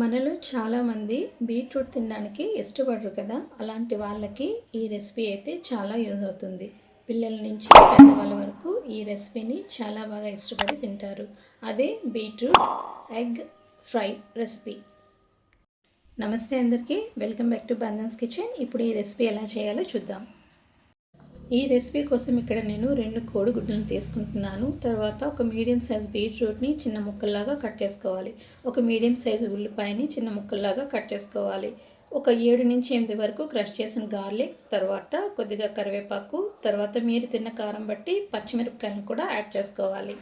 మనలో చాలామంది బీట్రూట్ తినడానికి ఇష్టపడరు కదా. అలాంటి వాళ్ళకి ఈ రెసిపీ అయితే చాలా యూజ్ అవుతుంది. పిల్లల నుంచి పెద్దవాళ్ళ వరకు ఈ రెసిపీని చాలా బాగా ఇష్టపడి తింటారు. అదే బీట్రూట్ ఎగ్ ఫ్రై రెసిపీ. నమస్తే అందరికీ. Welcome back to Bandhan's kitchen. ఇప్పుడు ఈ రెసిపీ ఎలా చేయాలో చూద్దాం. ఈ రెసిపీ కోసం ఇక్కడ నేను రెండు కోడిగుడ్లను తీసుకుంటున్నాను. తర్వాత ఒక మీడియం సైజ్ బీట్రూట్ని చిన్న ముక్కల్లాగా కట్ చేసుకోవాలి. ఒక మీడియం సైజు ఉల్లిపాయని చిన్న ముక్కల్లాగా కట్ చేసుకోవాలి. ఒక ఏడు నుంచి ఎనిమిది వరకు క్రష్ చేసిన గార్లిక్ తర్వాత కొద్దిగా కరివేపాకు తర్వాత మీరు తిన్న కారం బట్టి పచ్చిమిరపకాయలను కూడా యాడ్ చేసుకోవాలి.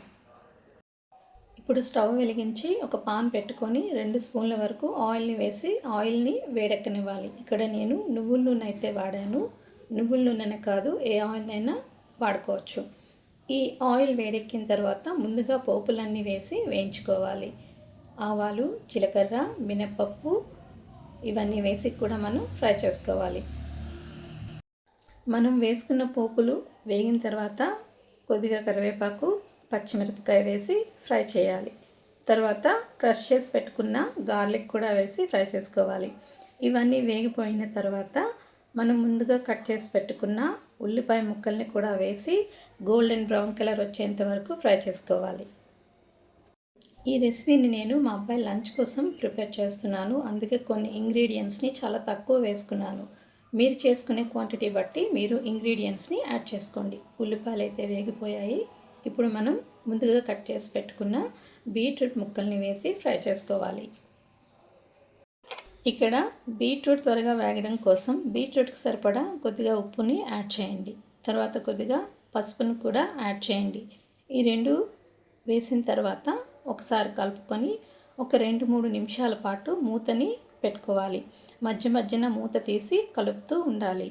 ఇప్పుడు స్టవ్ వెలిగించి ఒక పాన్ పెట్టుకొని రెండు స్పూన్ల వరకు ఆయిల్ని వేసి ఆయిల్ని వేడెక్కనివ్వాలి. ఇక్కడ నేను నువ్వుల నూనె అయితే వాడాను. నువ్వుల నూనెనే కాదు ఏ ఆయిల్ అయినా వాడుకోవచ్చు. ఈ ఆయిల్ వేడెక్కిన తర్వాత ముందుగా పోపులన్నీ వేసి వేయించుకోవాలి. ఆవాలు జీలకర్ర మినప్పప్పు ఇవన్నీ వేసి కూడా మనం ఫ్రై చేసుకోవాలి. మనం వేసుకున్న పోపులు వేగిన తర్వాత కొద్దిగా కరివేపాకు పచ్చిమిరపకాయ వేసి ఫ్రై చేయాలి. తర్వాత క్రష్ చేసి పెట్టుకున్న గార్లిక్ కూడా వేసి ఫ్రై చేసుకోవాలి. ఇవన్నీ వేగిపోయిన తర్వాత మనం ముందుగా కట్ చేసి పెట్టుకున్న ఉల్లిపాయ ముక్కల్ని కూడా వేసి గోల్డెన్ బ్రౌన్ కలర్ వచ్చేంత వరకు ఫ్రై చేసుకోవాలి. ఈ రెసిపీని నేను మా అబ్బాయి లంచ్ కోసం ప్రిపేర్ చేస్తున్నాను. అందుకే కొన్ని ఇంగ్రీడియంట్స్ని చాలా తక్కువ వేసుకున్నాను. మీరు చేసుకునే క్వాంటిటీ బట్టి మీరు ఇంగ్రీడియంట్స్ని యాడ్ చేసుకోండి. ఉల్లిపాయలు అయితే వేగిపోయాయి. ఇప్పుడు మనం ముందుగా కట్ చేసి పెట్టుకున్న బీట్రూట్ ముక్కల్ని వేసి ఫ్రై చేసుకోవాలి. ఇక్కడ బీట్రూట్ త్వరగా వేగడం కోసం బీట్రూట్కి సరిపడా కొద్దిగా ఉప్పుని యాడ్ చేయండి. తర్వాత కొద్దిగా పసుపుని కూడా యాడ్ చేయండి. ఈ రెండు వేసిన తర్వాత ఒకసారి కలుపుకొని ఒక రెండు మూడు నిమిషాల పాటు మూతని పెట్టుకోవాలి. మధ్య మధ్యన మూత తీసి కలుపుతూ ఉండాలి.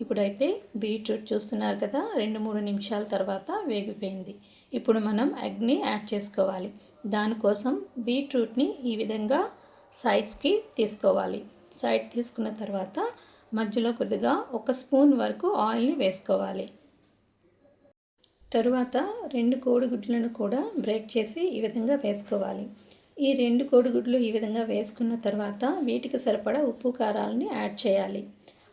ఇప్పుడైతే బీట్రూట్ చూస్తున్నారు కదా రెండు మూడు నిమిషాల తర్వాత వేగిపోయింది. ఇప్పుడు మనం ఎగ్ని యాడ్ చేసుకోవాలి. దానికోసం బీట్రూట్ని ఈ విధంగా సైడ్స్కి తీసుకోవాలి. సైడ్ తీసుకున్న తర్వాత మధ్యలో కొద్దిగా ఒక స్పూన్ వరకు ఆయిల్ని వేసుకోవాలి. తరువాత రెండు కోడిగుడ్లను కూడా బ్రేక్ చేసి ఈ విధంగా వేసుకోవాలి. ఈ రెండు కోడిగుడ్లు ఈ విధంగా వేసుకున్న తర్వాత వీటికి సరిపడా ఉప్పు కారాలని యాడ్ చేయాలి.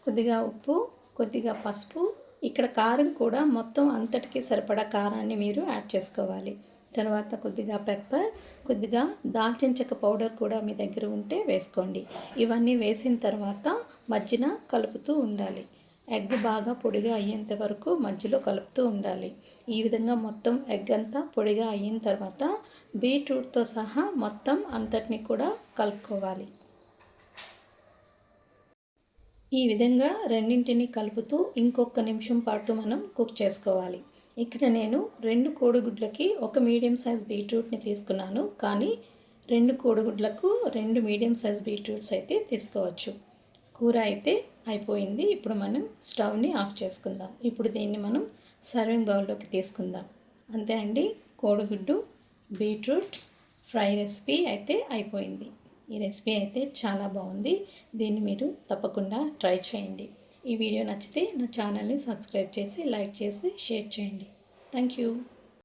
కొద్దిగా ఉప్పు కొద్దిగా పసుపు ఇక్కడ కారం కూడా మొత్తం అంతటికి సరిపడా కారాన్ని మీరు యాడ్ చేసుకోవాలి. తర్వాత కొద్దిగా పెప్పర్ కొద్దిగా దాల్చిన చెక్క పౌడర్ కూడా మీ దగ్గర ఉంటే వేసుకోండి. ఇవన్నీ వేసిన తర్వాత మధ్యన కలుపుతూ ఉండాలి. ఎగ్ బాగా పొడిగా అయ్యేంత వరకు మధ్యలో కలుపుతూ ఉండాలి. ఈ విధంగా మొత్తం ఎగ్ అంతా పొడిగా అయిన తర్వాత బీట్రూట్తో సహా మొత్తం అంతటిని కూడా కలుపుకోవాలి. ఈ విధంగా రెండింటిని కలుపుతూ ఇంకొక నిమిషం పాటు మనం కుక్ చేసుకోవాలి. ఇక్కడ నేను రెండు కోడిగుడ్లకి ఒక మీడియం సైజ్ బీట్రూట్ని తీసుకున్నాను. కానీ రెండు కోడిగుడ్లకు రెండు మీడియం సైజ్ బీట్రూట్స్ అయితే తీసుకోవచ్చు. కూర అయితే అయిపోయింది. ఇప్పుడు మనం స్టవ్ని ఆఫ్ చేసుకుందాం. ఇప్పుడు దీన్ని మనం సర్వింగ్ బౌల్లోకి తీసుకుందాం. అంతే అండి. కోడిగుడ్డు బీట్రూట్ ఫ్రై రెసిపీ అయితే అయిపోయింది. ఈ రెసిపీ అయితే చాలా బాగుంది. దీన్ని మీరు తప్పకుండా ట్రై చేయండి. ఈ వీడియో నచ్చితే నా ఛానల్ని సబ్స్క్రైబ్ చేసి లైక్ చేసి షేర్ చేయండి. Thank you.